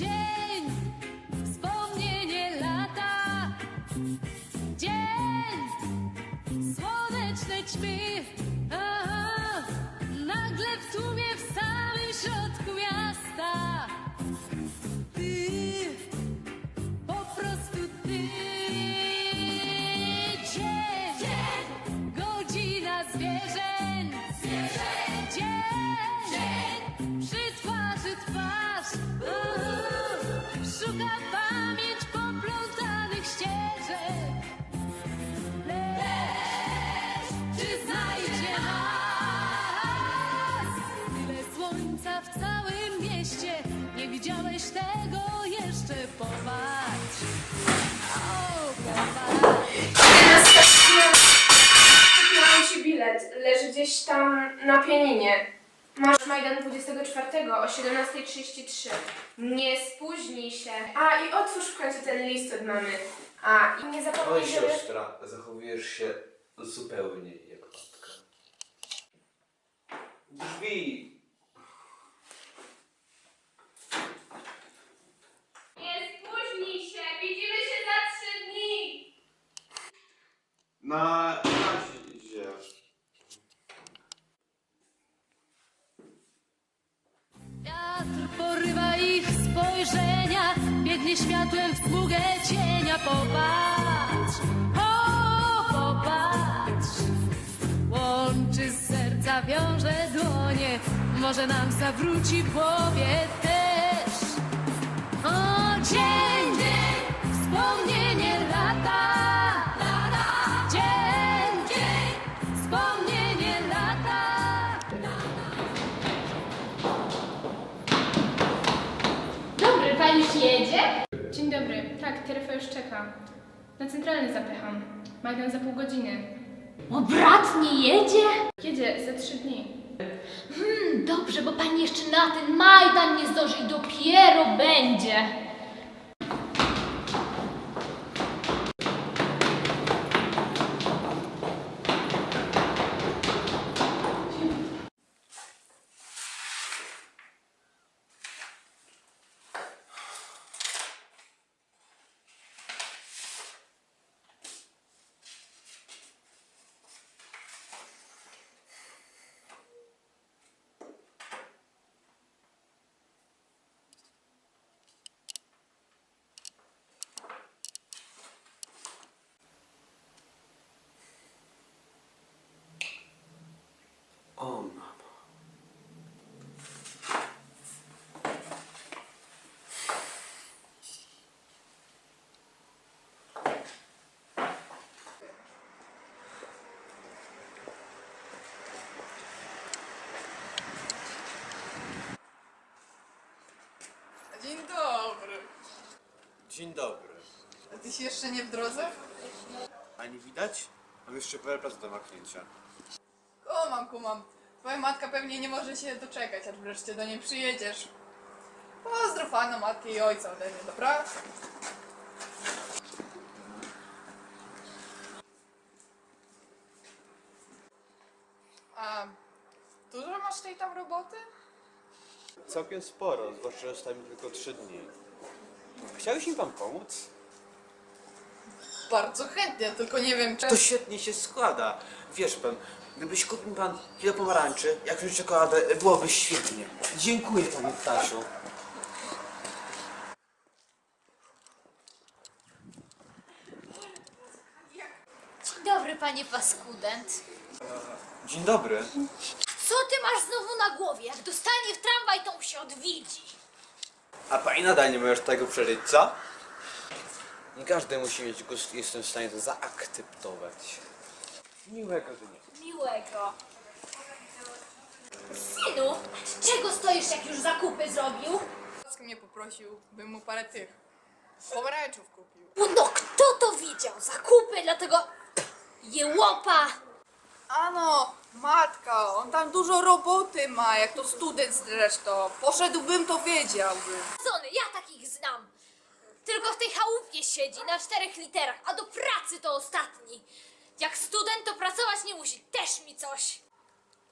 dzień, wspomnienie lata. Dzień, słoneczne ćmy. Aha, nagle w tłumie w samym środku miasta. Ty, po prostu ty. Dzień, godzina zwierzeń. Na pianinie. Masz Majdan 24 o 17.33. Nie spóźnij się. A i otwórz w końcu ten list od mamy. A i nie zapomnij, Oj, żeby... siostra, zachowujesz się zupełnie jak matka. Drzwi! Nie spóźnij się. Widzimy się za trzy dni. Na spojrzenia, biegnie światłem w smugę cienia. Popatrz, o, popatrz, łączy serca, wiąże dłonie, może nam zawróci głowie też. O, dzień, dzień, Tak, Terefa już czeka. Na centralny zapycham. Majdan za pół godziny. O, brat nie jedzie? Jedzie za trzy dni. Hmm, dobrze, bo pani jeszcze na ten Majdan nie zdąży i dopiero będzie. O, mamo. Dzień dobry. Dzień dobry. A tyś jeszcze nie w drodze? A nie widać? Mam jeszcze parę prac do maknięcia. Kumam, kumam. Twoja matka pewnie nie może się doczekać, aż wreszcie do niej przyjedziesz. Pozdrów Anna, matkę i ojca ode mnie, dobra? A dużo masz tej tam roboty? Całkiem sporo, zwłaszcza, że zostały mi tylko trzy dni. Chciałeś mi pan pomóc? Bardzo chętnie, tylko nie wiem czy... To świetnie się składa. Wiesz pan, gdybyś kupił pan kilo pomarańczy, jakąś czekoladę, byłoby świetnie. Dziękuję panie Stasiu. Dzień dobry, panie paskudent. Dzień dobry. Co ty masz znowu na głowie? Jak dostanie w tramwaj, to mu się odwidzi. A pani nadal nie możesz tego przeżyć, co? Nie każdy musi mieć gust, jestem w stanie to zaakceptować. Miłego dnia. Miłego. Synu, czego stoisz, jak już zakupy zrobił? Pack mnie poprosił, bym mu parę tych pomarańczów kupił. No kto to widział? Zakupy dla tego jełopa. Ano, matka, on tam dużo roboty ma, jak to student zresztą. Poszedłbym, to wiedziałbym. Zony, ja takich znam. Tylko w tej chałupie siedzi na czterech literach, a do pracy to ostatni. Jak student to pracować nie musi, też mi coś.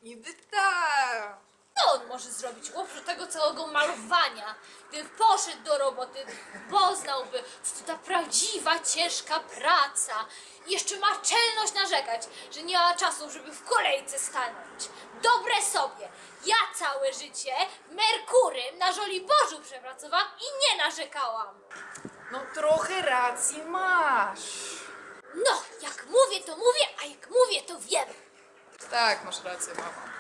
Niby tak. Co on może zrobić oprócz tego całego malowania? Gdyby poszedł do roboty, poznałby, co to ta prawdziwa, ciężka praca. I jeszcze ma czelność narzekać, że nie ma czasu, żeby w kolejce stanąć. Dobre sobie. Ja całe życie Merkurym na Żoliborzu przepracowałam i nie narzekałam. No trochę racji masz. No, jak mówię, to mówię, a jak mówię, to wiem. Tak, masz rację, mama.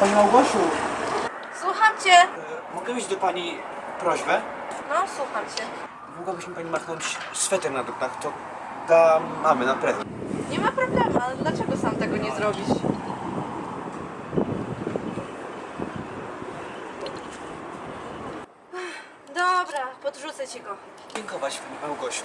Pani Małgosiu, Słucham cię. e, mogę mieć do pani prośbę? No, słucham cię. Mogłabyś mi pani machnąć sweter na dupach, to dla mamy na prezent. Nie ma problemu, ale dlaczego sam tego nie zrobisz? Dobra, podrzucę ci go. Dziękować pani Małgosiu.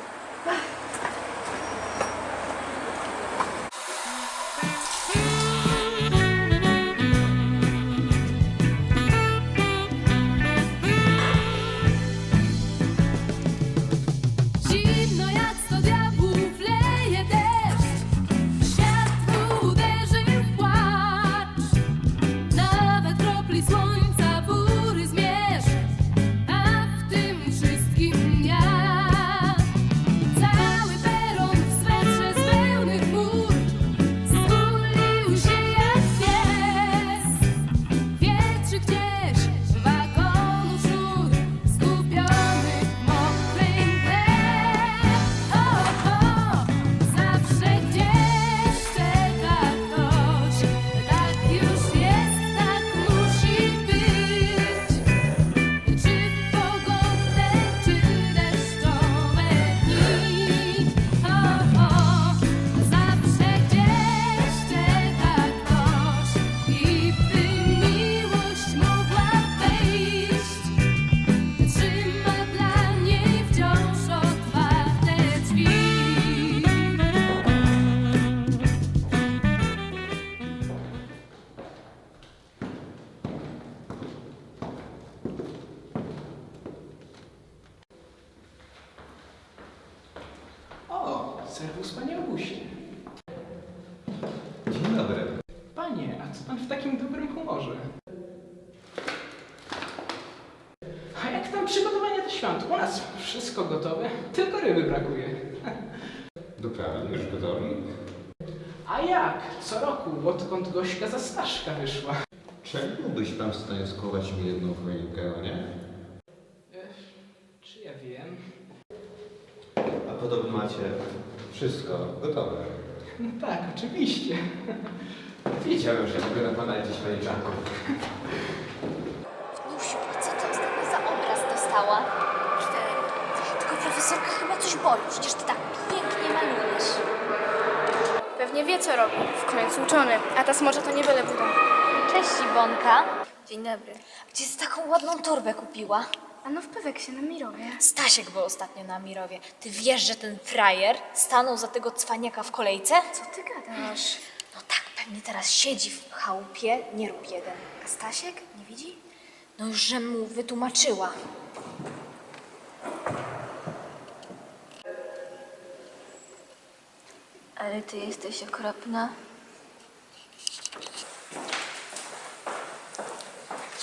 Serwus panie Auguście. Dzień dobry. Panie, a co pan w takim dobrym humorze? A jak tam przygotowania do świąt? U nas wszystko gotowe, tylko ryby brakuje. Doprawdy już gotowi? A jak? Co roku, odkąd Gośka za Staszka wyszła. Czy byłbyś pan w stanie skować mi jedną choinkę, nie? Czy ja wiem? A podobno macie wszystko gotowe. No tak, oczywiście. Wiedziałem, że mogę na pana Czarku. Nusiu, a co ty ostatnio za obraz dostała? Cztery. Tylko profesorka chyba coś boli, przecież ty tak pięknie malujesz. Pewnie wie co robi. W końcu uczony. A ta smocza to nie byle buda. Cześć Iwonka. Dzień dobry. Gdzie ty taką ładną torbę kupiła? A no w Peweksie na Mirowie. Stasiek był ostatnio na Mirowie. Ty wiesz, że ten frajer stanął za tego cwaniaka w kolejce? Co ty gadasz? No tak, pewnie teraz siedzi w chałupie, nie rób jeden. A Stasiek? Nie widzi? No już, że mu wytłumaczyła. Ale ty jesteś okropna.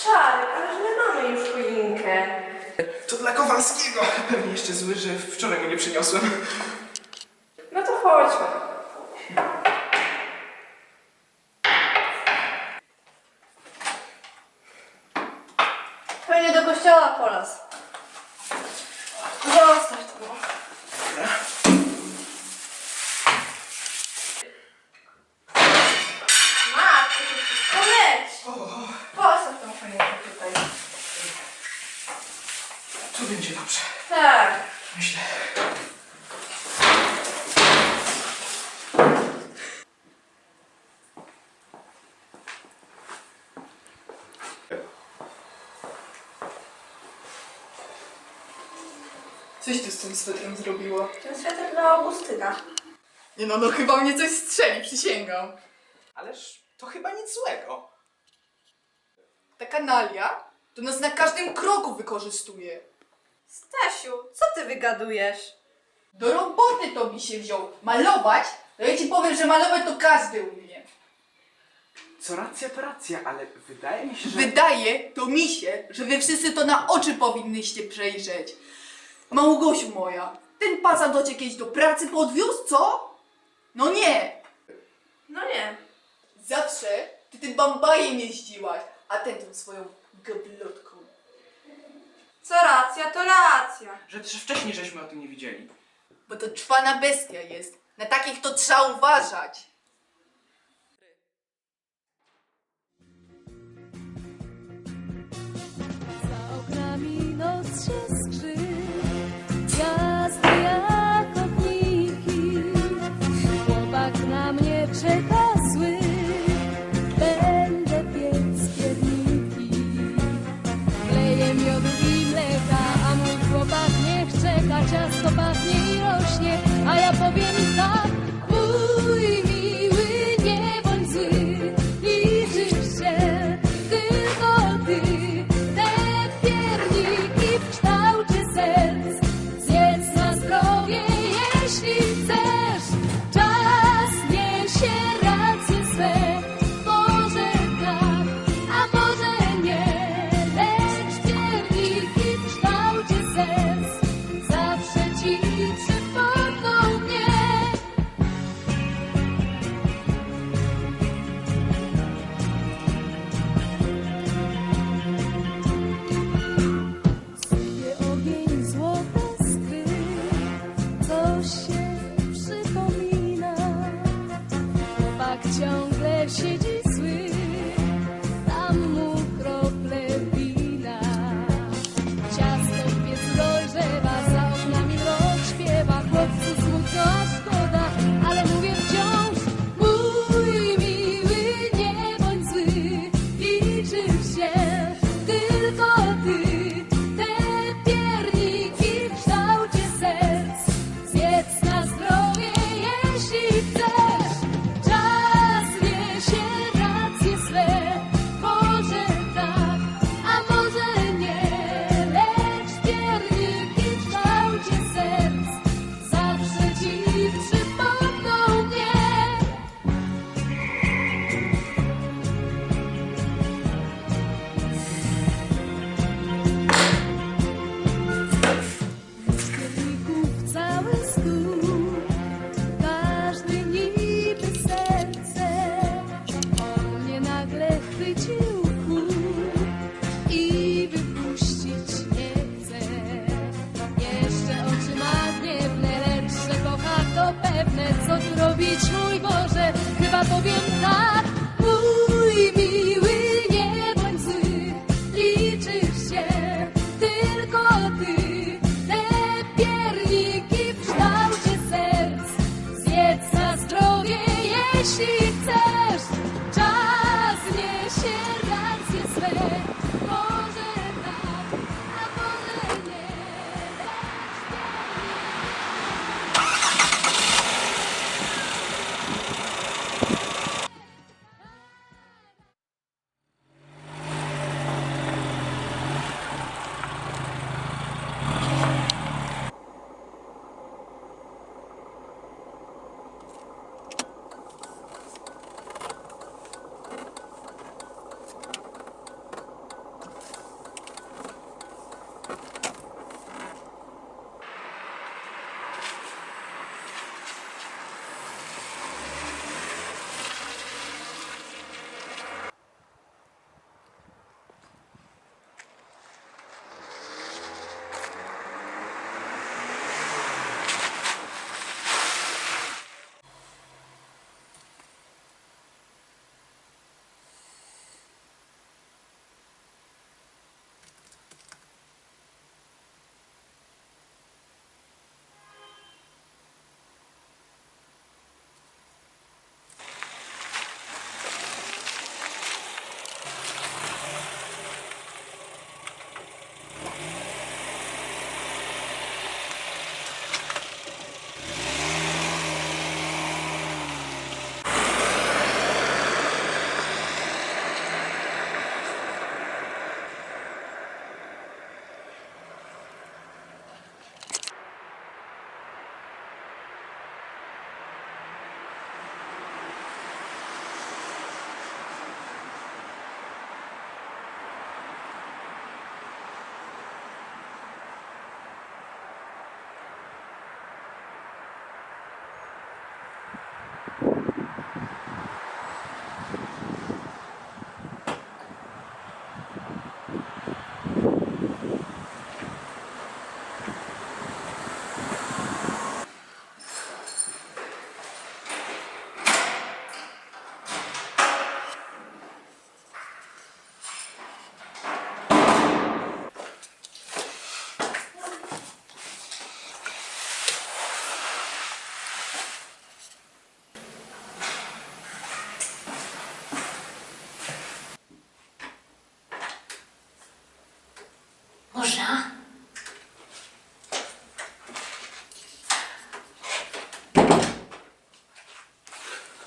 Czarek, ale my mamy już choinkę. To dla Kowalskiego. Pewnie jeszcze zły, że wczoraj mu nie przyniosłem. No to chodźmy. Pewnie do kościoła po las. Zostaw to. Matko, Coś ty z tym swetrem zrobiło? Ten sweter dla Augustyna. Nie no, no chyba mnie coś strzeli, przysięgam. Ależ to chyba nic złego. Ta kanalia to nas na każdym kroku wykorzystuje. Stasiu, co ty wygadujesz? Do roboty to mi się wziął. Malować? To ja ci powiem, że malować to każdy umie. Co racja, to racja, ale wydaje mi się, że... Wydaje to mi się, że wy wszyscy to na oczy powinnyście przejrzeć. Małgosiu moja, ten pacan to cię kiedyś do pracy podwiózł, co? No nie! No nie. Zawsze ty tym bambajem jeździłaś, a ten tą swoją gablotką. Co racja, to racja. Że też wcześniej żeśmy o tym nie widzieli. Bo to czwana bestia jest. Na takich to trzeba uważać.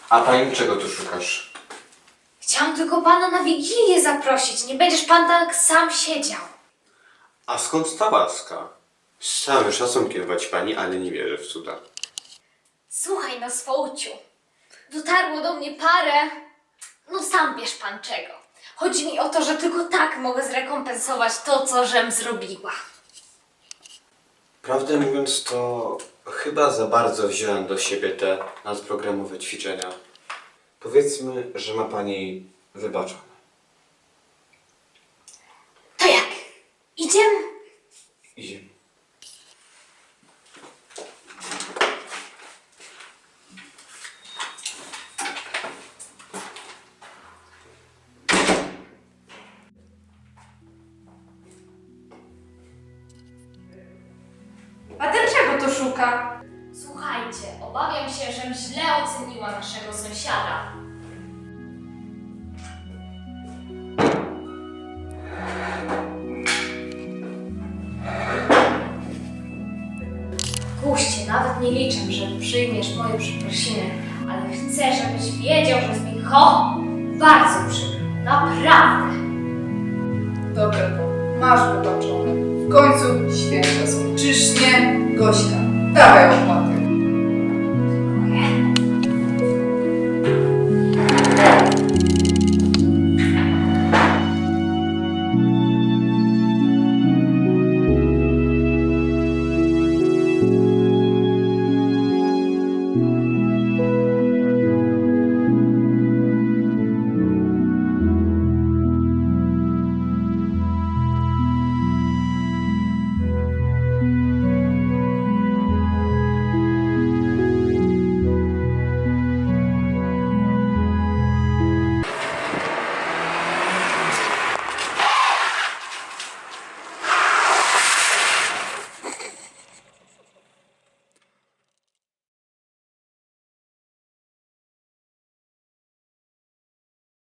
A pani czego tu szukasz? Chciałam tylko pana na wigilię zaprosić. Nie będziesz pan tak sam siedział. A skąd ta łaska? Z całym szacunkiem wać pani, ale nie wierzę w cuda. Słuchaj no, Swołciu. Dotarło do mnie parę... No sam wiesz pan czego. Chodzi mi o to, że tylko tak mogę zrekompensować to, co żem zrobiła. Prawdę mówiąc, to chyba za bardzo wziąłem do siebie te nadprogramowe ćwiczenia. Powiedzmy, że ma pani wybaczone. To jak? Idziemy? Idziemy. Guście, nawet nie liczę, że przyjmiesz moje przeprosiny, ale chcę, żebyś wiedział, że jest mi ho bardzo przykro. Naprawdę. Dobra, masz wybaczone. W końcu święta są. Czyż nie, Gośka? Dawaj